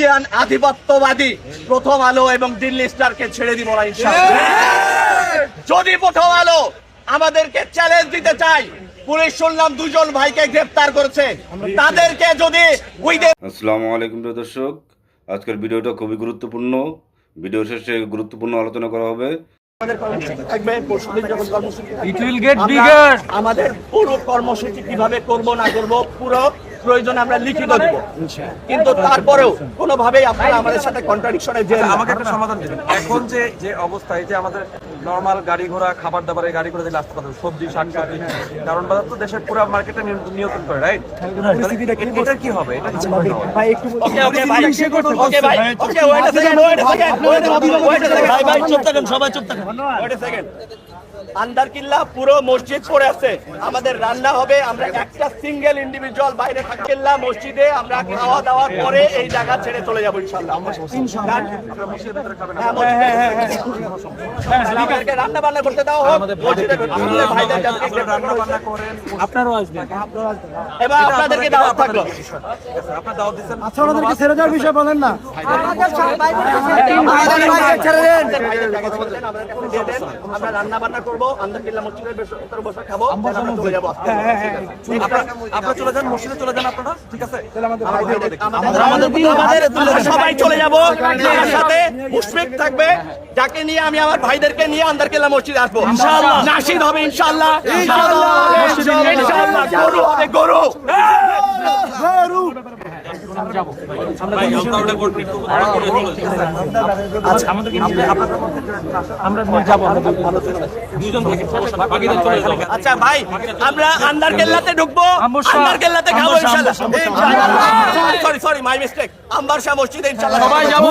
Indian আধিপত্যবাদী প্রথম আলো এবং দিল্লি স্টারকে ছেড়ে দিব না ইনশাআল্লাহ। যদি প্রথম আলো আমাদেরকে চ্যালেঞ্জ দিতে চাই পুলিশ শুনলাম দুজন ভাইকে গ্রেফতার করেছে। তাদেরকে যদি আসসালামু আলাইকুম দর্শক আজকের ভিডিওটা খুবই গুরুত্বপূর্ণ। ভিডিও শেষে গুরুত্বপূর্ণ আলোচনা করা হবে. আমাদের পুরো কর্মসূচি কীভাবে করব না করব পুরো প্রয়োজন আমরা লিখিত দিব। কিন্তু তারপরেও কোনোভাবেই আপনারা আমাদের সাথে কন্ট্রাডিকশনে যে আমাকে একটা সমাধান দেবেন। এখন যে যে অবস্থা এই যে আমাদের নর্মাল গাড়ি ঘোড়া খাবার দাবারের গাড়ি ঘোড়া দিলে আসতে পারবে সবজি শাক সবজি কারণ বাজার তো দেশের পুরো মার্কেটে নিয়ন্ত্রণ করে রাইট এটা কি হবে? এটা কিছু ওকে ওকে ভাই ওকে ভাই। Okay wait a second wait a second wait wait a second ভাই ভাই চুপ থাকুন সবাই চুপ থাকুন। ওয়েট আ সেকেন্ড আন্দার কিল্লা পুরো মসজিদ পড়ে আছে। আমাদের রান্না হবে আমরা একটা সিঙ্গেল ইন্ডিভিজুয়াল বাইরে কিল্লা মসজিদে আমরা খাওয়া দাওয়ার পরে এই জায়গা ছেড়ে চলে যাব ইনশাআল্লাহ। ইনশাআল্লাহ। হ্যাঁ হ্যাঁ হ্যাঁ আমাদেরকে রান্না বান্না করতে দাও হোক মসজিদে ঢুকলে ভাইদের যাদেরকে আপনারা রান্না বান্না করেন। আপনারও আসবেন। এবার আপনাদেরকে দাওয়াত থাকল। আপনার দাওয়াত দিচ্ছেন। আচ্ছা ওনাদেরকে ছেড়ে দেওয়ার বিষয় বলেন না। আমরা রান্না বান্না করব আন্দার মসজিদের ভেতরে বসে খাব চলে যাব। আপনারা আপনারা চলে যান মসজিদে চলে যান। আপনারা ঠিক আছে? আমাদের আমাদের আমরা সবাই চলে যাব। আমার সাথে মুশফিক থাকবে যাকে নিয়ে আমি আমার ভাইদেরকে নিয়ে আন্দার কেল্লা মসজিদে আসব। নাসিদ হবে ইনশাআল্লাহ। ইনশাআল্লাহ। ইনশাআল্লাহ। গরু হবে গরু। আচ্ছা ভাই আমরা আন্দার কেল্লাতে ঢুকবো আন্দার কেল্লাতে খাব ইনশাআল্লাহ sorry sorry my mistake Ambar Shah. মসজিদে ইনশাআল্লাহ সবাই যাব।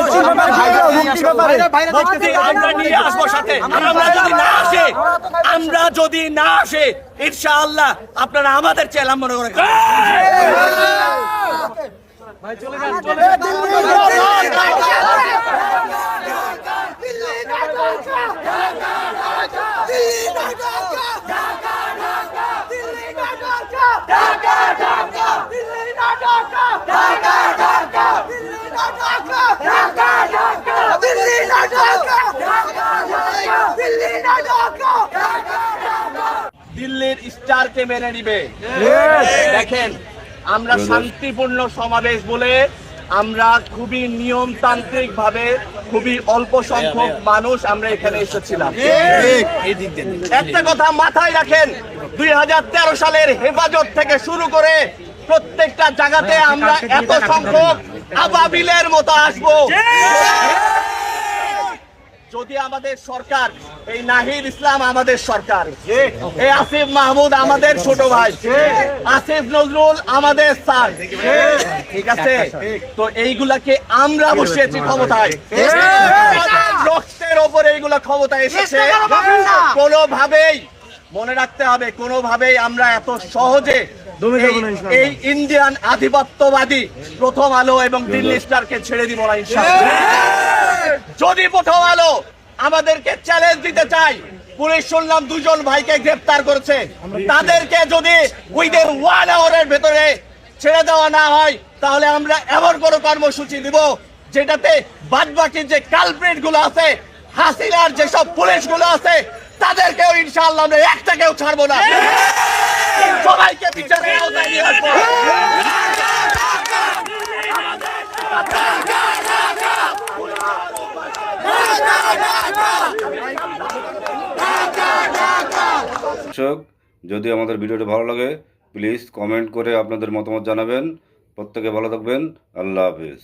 আমরা নিয়ে আসব সাথে। আমরা যদি না আসে আমরা যদি না আসে ইনশাআল্লাহ আপনারা আমাদের চেলাম মনে করে দিল্লির স্টারকে মেনে নিবে। দেখেন আমরা শান্তিপূর্ণ সমাবেশ বলে আমরা খুবই নিয়মতান্ত্রিক ভাবে খুবই অল্প সংখ্যক মানুষ আমরা এখানে এসেছিলাম। একটা কথা মাথায় রাখেন দুই হাজার তেরো সালের হেফাজত থেকে শুরু করে প্রত্যেকটা জায়গাতে আমরা এত সংখ্যক আবাবিলের মতো আসব। যদি আমাদের সরকার এই নাহিদ ইসলাম আমাদের সরকার এই আসিফ মাহমুদ আমাদের ছোট ভাই আসিফ নজরুল আমাদের স্যার ঠিক আছে? তো এইগুলাকে আমরা বসিয়েছি ক্ষমতায়। রক্তের ওপর এইগুলা ক্ষমতায় এসেছে। কোনোভাবেই মনে রাখতে হবে কোনোভাবেই আমরা এত সহজে এই- এই ইন্ডিয়ান আধিপত্যবাদী প্রথম আলো এবং দিল্লি স্টারকে ছেড়ে দিব না ইনশাআল্লাহ। যদি প্রথম আলো আমাদেরকে চ্যালেঞ্জ দিতে চাই পুলিশ শুনলাম দুজন ভাইকে গ্রেফতার করেছে। তাদেরকে যদি উইদিন ওয়ান আওয়ারের ভেতরে ছেড়ে দেওয়া না হয়, তাহলে আমরা এমন কোনো কর্মসূচি দিব যেটাতে বাদ বাকি যে কালপ্রিটগুলো আছে, হাসিনার যেসব পুলিশগুলো আছে, তাদেরকেও ইনশাআল্লাহ আমরা একটাকেও ছাড়বো না। সবাইকে বিচারের আওতায় নিয়ে আসব। দর্শক, যদি আমাদের ভিডিওটি ভালো লাগে প্লিজ কমেন্ট করে আপনাদের মতামত জানাবেন। প্রত্যেকে ভালো থাকবেন। আল্লাহ হাফিজ।